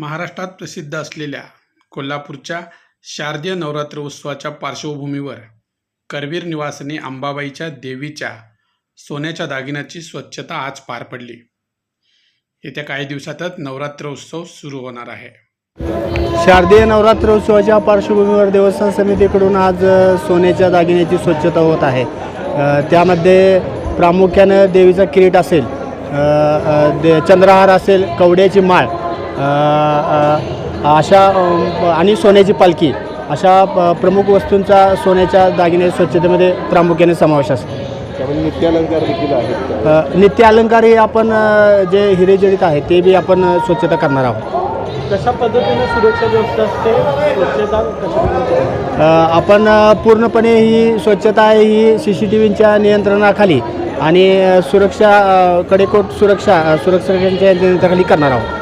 महाराष्ट्रात प्रसिद्ध असलेल्या कोल्हापूरच्या शारदीय नवरात्र उत्सवाच्या पार्श्वभूमीवर करवीर निवासिनी अंबाबाईच्या देवीच्या सोन्याच्या दागिन्याची स्वच्छता आज पार पडली. येत्या काही दिवसातच नवरात्र उत्सव सुरू होणार आहे. शारदीय नवरात्र उत्सवाच्या पार्श्वभूमीवर देवस्थान समितीकडून आज सोन्याच्या दागिन्याची स्वच्छता होत आहे. त्यामध्ये प्रामुख्यानं देवीचा किरीट असेल दे चंद्रहार असेल कवड्याची माळ अशा आणि सोन्याची पालखी. अशा प्रमुख वस्तूंचा सोन्याच्या दागिने स्वच्छतेमध्ये प्रामुख्याने समावेश असतो. त्यामध्ये नित्य अलंकार देखील आहेत नित्य अलंकार हे आपण जे हिरे जडित आहे ते बी आपण स्वच्छता करणार आहोत. कशा पद्धतीने सुरक्षा व्यवस्था असते? स्वच्छता कशा आपण पूर्णपणे ही स्वच्छता आहे ही सी सी टी व्हीच्या नियंत्रणाखाली आणि सुरक्षा कडेकोट सुरक्षा अ, सुरक्षकांच्या नियंत्रणाखाली करणार आहोत.